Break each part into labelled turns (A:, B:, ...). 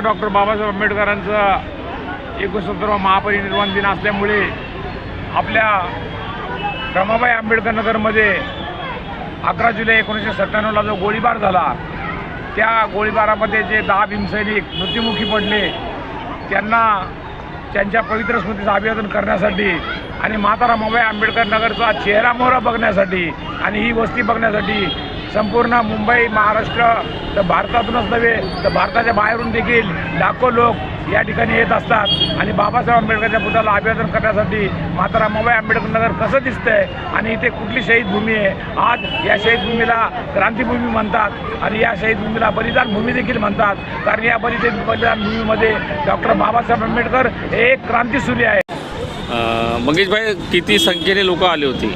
A: doctor Babasaheb आंबेडकरांचं एकोणसत्तरवा महापरिनिर्वाण दिन असल्यामुळे आपल्या रमाबाई आंबेडकर नगरमध्ये अकरा जुलै एकोणीसशे सत्त्याण्णवला जो गोळीबार झाला त्या गोळीबारामध्ये जे दहा भीमसैनिक मृत्युमुखी पडले त्यांना त्यांच्या पवित्र स्मृतीचं अभिवादन करण्यासाठी आणि माता रमाबाई आंबेडकर नगरचा चेहरा मोहरा बघण्यासाठी आणि ही वस्ती बघण्यासाठी संपूर्ण मुंबई महाराष्ट्र तर भारतातूनच नव्हे तर भारताच्या बाहेरून देखील लाखो लोक या ठिकाणी येत असतात. आणि बाबासाहेब आंबेडकरच्या पुतळ्याला अभिवादन करण्यासाठी माता रमाबाई आंबेडकर नगर कसं दिसतंय आणि इथे कुठली शहीद भूमी आहे? आज या शहीद भूमीला क्रांतीभूमी म्हणतात आणि या शहीद भूमीला बलिदान भूमी देखील म्हणतात. कारण या बलिदान बलिदान भूमीमध्ये डॉक्टर बाबासाहेब आंबेडकर हे एक क्रांतीसूर्य आहे.
B: मंगेशभाई किती संख्येने लोक आली होती?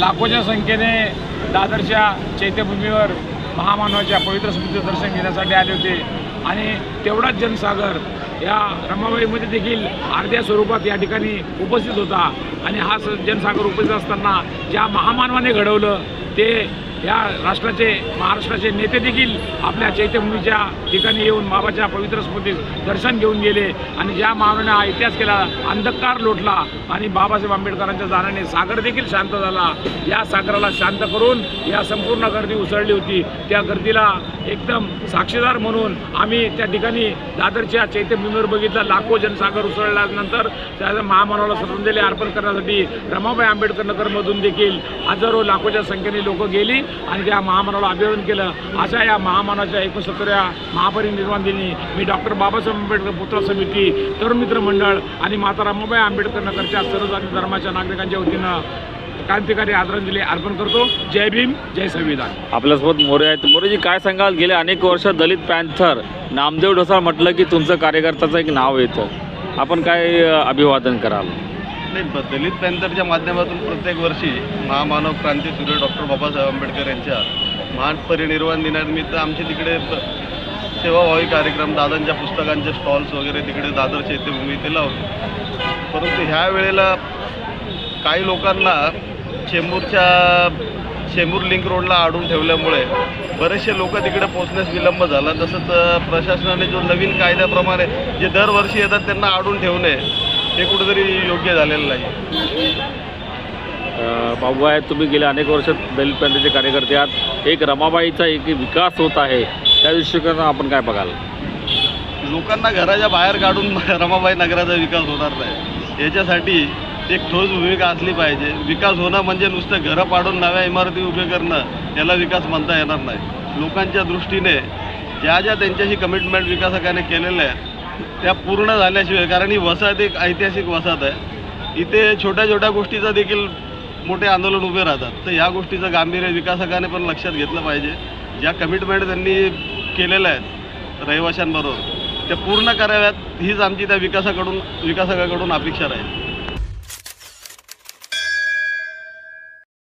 A: लाखोच्या संख्येने दादरच्या चैत्यभूमीवर महामानवाच्या पवित्र स्मृतीचं दर्शन घेण्यासाठी आले होते. आणि तेवढाच जनसागर या रमाबाईमध्ये देखील अर्ध्या स्वरूपात या ठिकाणी उपस्थित होता. आणि हा जनसागर उपस्थित असताना ज्या महामानवाने घडवलं ते या राष्ट्राचे महाराष्ट्राचे नेते देखील आपल्या चैत्यभूमीच्या ठिकाणी येऊन बाबाच्या पवित्र स्मृतीत दर्शन घेऊन गेले आणि ज्या मानवाने हा इतिहास केला अंधकार लोटला आणि बाबासाहेब आंबेडकरांच्या जाण्याने सागर देखील शांत झाला. या सागराला शांत करून या संपूर्ण गर्दी उसळली होती. त्या गर्दीला एकदम साक्षीदार म्हणून आम्ही त्या ठिकाणी दादरच्या चैत्यभूमीवर बघितला. लाखो जनसागर उसळल्यानंतर त्या महामानवाला श्रद्धांजली अर्पण करण्यासाठी रमाबाई आंबेडकर नगरमधून देखील हजारो लाखोच्या संख्येने लोक गेली. आणि त्या महामानवाला अभिवादन केलं. अशा या महामानवाच्या एकोणसत्तऱ्या महापरिनिर्वाण दिनी मी डॉक्टर बाबासाहेब आंबेडकर पुत्र समिती तरुण मित्र मंडळ आणि माता रामाबाई आंबेडकर नगरच्या सर्व जाती धर्माच्या नागरिकांच्या वतीनं क्रांतिकारी आदरांजली अर्पण करतो. जय भीम जय संविधान.
B: आपल्यासोबत मोरे आहेत. मोरेजी काय सांगाल? गेले अनेक वर्ष दलित पॅन्थर नामदेव ढोसाळ म्हटलं की तुमचं कार्यकर्त्याचं एक नाव येतं. आपण काय अभिवादन कराल?
C: नाही दलित पॅन्थरच्या माध्यमातून प्रत्येक वर्षी महामानव क्रांती सूर्य डॉक्टर बाबासाहेब आंबेडकर यांच्या महान परिनिर्वाण दिनानिमित्त आमचे तिकडे सेवाभावी कार्यक्रम दादांच्या पुस्तकांचे स्टॉल्स वगैरे तिकडे दादर चैत्यभूमी ते लावले. परंतु ह्या वेळेला काही लोकांना चेंबूरच्या चेंबूर लिंक रोडला आडून ठेवल्यामुळे बरेचसे लोक तिकडे पोहोचण्यास विलंब झाला. तसंच प्रशासनाने जो नवीन कायद्याप्रमाणे जे दरवर्षी येतात त्यांना आडून ठेवणे हे कुठेतरी योग्य झालेलं नाही.
B: अ, बाबूबाई तुम्ही गेले अनेक वर्ष दलित पॅन्थरचे कार्यकर्ते आहात. एक रमाबाईचा एक विकास होत आहे. त्या दृष्टिकोनातून आपण काय बघाल?
C: लोकांना घराच्या बाहेर काढून रमाबाई नगराचा विकास होणार नाही. याच्यासाठी एक ठोस भूमिका असली पाहिजे. विकास होणं म्हणजे नुसतं घरं पाडून नव्या इमारती उभे करणं याला विकास म्हणता येणार नाही. लोकांच्या दृष्टीने ज्या ज्या त्यांच्याशी कमिटमेंट विकासकाने केलेल्या आहेत त्या पूर्ण झाल्याशिवाय कारण ही वसाहत एक ऐतिहासिक वसाहत आहे. इथे छोट्या छोट्या गोष्टीचा देखील मोठे आंदोलन उभे राहतात. तर ह्या गोष्टीचं गांभीर्य विकासकाने पण लक्षात घेतलं पाहिजे. ज्या कमिटमेंट त्यांनी केलेल्या आहेत रहिवाशांबरोबर त्या पूर्ण कराव्यात हीच आमची त्या विकासाकडून विकासकाकडून अपेक्षा राहील.